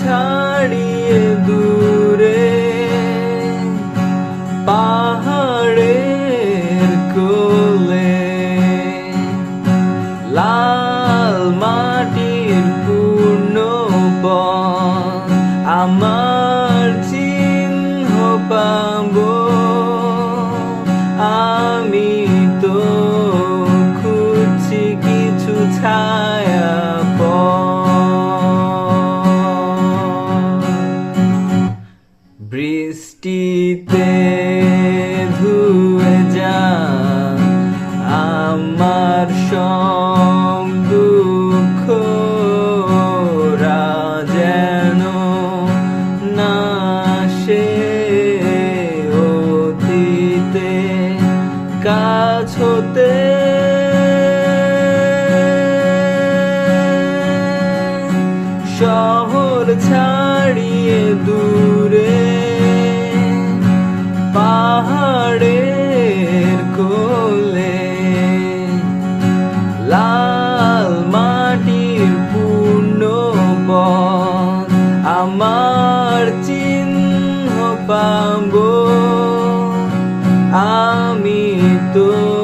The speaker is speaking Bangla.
ছাড়িয়ে দূরে, পাহাড়ের কোলে। লাল মাটির পূর্ণ আমার চিহ্ন পাবো। আমি তো খুঁজছি কিছু ছায়া বৃষ্টিতে ধুয়ে যা আমার সব দুঃখ যেন না সে অতীতে কাছ হতে। শহর ছাড়িয়ে দূরে মাটির পূর্ণ পথ আমার চিহ্ন পাব। আমি তো